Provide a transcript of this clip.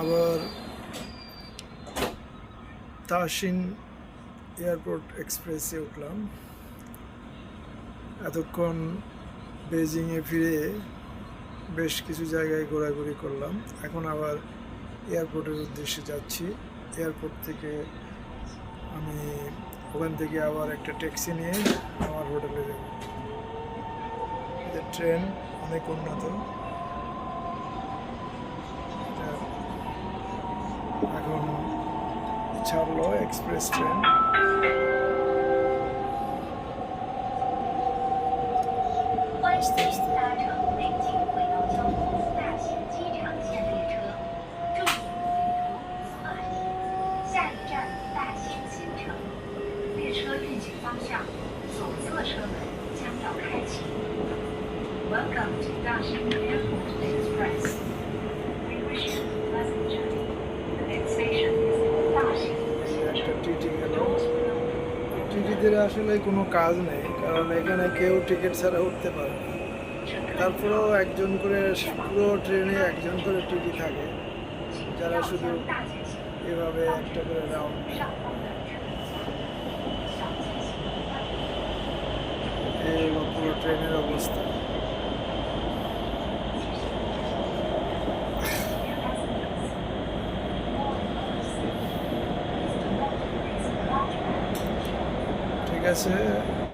আবার তাসিন এয়ারপোর্ট এক্সপ্রেসে উঠলাম। এতক্ষণ বেজিংয়ে ফিরে বেশ কিছু জায়গায় ঘোরাঘুরি করলাম। এখন আবার এয়ারপোর্টের উদ্দেশ্যে যাচ্ছি। এয়ারপোর্ট থেকে আমি ওখান থেকে আবার একটা ট্যাক্সি নিয়ে আমার হোটেলে যাব। ট্রেন, অনেক উন্নত। 我坐的昌平快车。欢迎搭乘北京轨道交通大兴机场线列车，重点旅客请慢行。下一站大兴新城，列车运行方向，左侧车门将要开启。Welcome to Daxing Airport Line. TT গেল টিটিদের আসলে কোনো কাজ নেই, কারণ এখানে কেউ টিকিট ছাড়া উঠতে পারে না। তারপরেও একজন করে পুরো ট্রেনে একজন করে টিটি থাকে, যারা শুধু এভাবে একটা করে রাউন্ড পুরো ট্রেনের অবস্থা। গেছে।